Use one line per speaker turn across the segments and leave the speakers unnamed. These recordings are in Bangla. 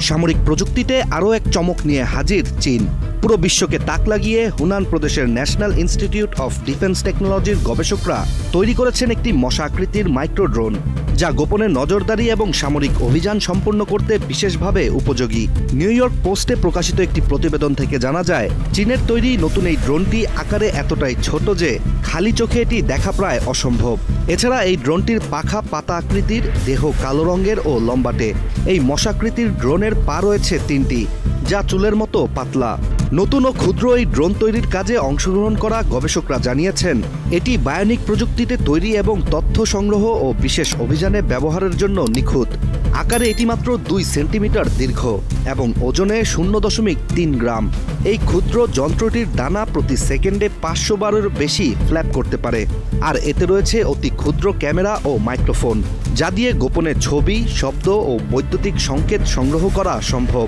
সামরিক প্রযুক্তিতে আরও এক চমক নিয়ে হাজির চীন। পুরো বিশ্বকে তাক লাগিয়ে হুনান প্রদেশের ন্যাশনাল ইনস্টিটিউট অফ ডিফেন্স টেকনোলজির গবেষকরা তৈরি করেছেন একটি মশাকৃতির মাইক্রো ড্রোন যা গোপনে নজরদারি এবং সামরিক অভিযান সম্পন্ন করতে বিশেষভাবে উপযোগী। নিউ ইয়র্ক পোস্টে প্রকাশিত একটি প্রতিবেদন থেকে জানা যায়, চীনের তৈরি নতুন এই ড্রোনটি আকারে এতটাই ছোট যে খালি চোখে এটি দেখা প্রায় অসম্ভব। এছাড়া এই ড্রোনটির পাখা পাতা আকৃতির, দেহ কালো রঙের ও লম্বাটে। এই মশাকৃতির ড্রোনের পা রয়েছে তিনটি, যা চুলের মতো পাতলা। নতুন ও ক্ষুদ্র এই ড্রোন তৈরির কাজে অংশগ্রহণ করা গবেষকরা জানিয়েছেন, এটি বায়োনিক প্রযুক্তিতে তৈরি এবং তথ্য সংগ্রহ ও বিশেষ অভিযানে ব্যবহারের জন্য নিখুঁত। আকারে এটি মাত্র দুই সেন্টিমিটার দীর্ঘ এবং ওজনে শূন্য দশমিক তিন গ্রাম। এই ক্ষুদ্র যন্ত্রটির দানা প্রতি সেকেন্ডে পাঁচশো বারের বেশি ফ্ল্যাপ করতে পারে। আর এতে রয়েছে অতি ক্ষুদ্র ক্যামেরা ও মাইক্রোফোন। যা দিয়ে গোপনে ছবি, শব্দ ও বৈদ্যুতিক সংকেত সংগ্রহ করা সম্ভব।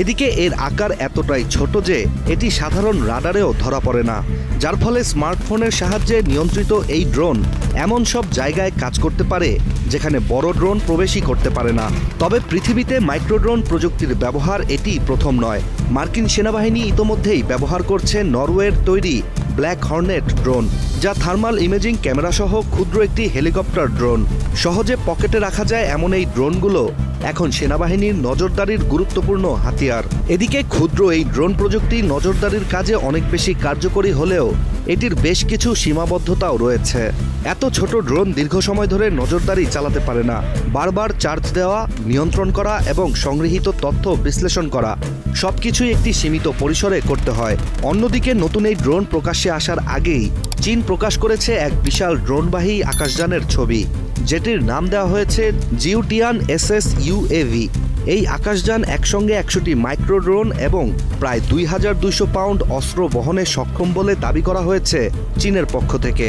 এদিকে এর আকার এতটাই ছোট যে এটি সাধারণ রাডারেও ধরা পড়ে না। যার ফলে স্মার্টফোনের সাহায্যে নিয়ন্ত্রিত এই ড্রোন এমন সব জায়গায় কাজ করতে পারে যেখানে বড় ড্রোন প্রবেশই করতে পারে না। তবে পৃথিবীতে মাইক্রোড্রোন প্রযুক্তির ব্যবহার এটি প্রথম নয়। মার্কিন সেনাবাহিনী ইতোমধ্যেই ব্যবহার করছে নরওয়ের তৈরি ব্ল্যাক হর্নেট ড্রোন, যা থার্মাল ইমেজিং ক্যামেরা সহ ক্ষুদ্র একটি হেলিকপ্টার ড্রোন। সহজে পকেটে রাখা যায় এমন এই ড্রোনগুলো। এখন সেনাবাহিনীর নজরদারির গুরুত্বপূর্ণ হাতিয়ার। এদিকে ক্ষুদ্র এই ড্রোন প্রযুক্তি নজরদারির কাজে অনেক বেশি কার্যকরী হলেও এটির বেশ কিছু সীমাবদ্ধতাও রয়েছে। এত ছোট ড্রোন দীর্ঘ সময় ধরে নজরদারি চালাতে পারে না। বারবার চার্জ দেওয়া, নিয়ন্ত্রণ করা এবং সংগৃহীত তথ্য বিশ্লেষণ করা সব সবকিছুই একটি সীমিত পরিসরে করতে হয়। অন্যদিকে নতুন এই ড্রোন প্রকাশ্যে আসার আগেই চীন প্রকাশ করেছে এক বিশাল ড্রোনবাহী আকাশযানের ছবি। যেটির নাম দেওয়া হয়েছে জিউটিয়ান এস এস ইউএভি এই আকাশযান একসঙ্গে একশোটি মাইক্রো ড্রোন এবং প্রায় দুই হাজার দুইশো পাউন্ড অস্ত্র বহনে সক্ষম বলে দাবি করা হয়েছে চীনের পক্ষ থেকে।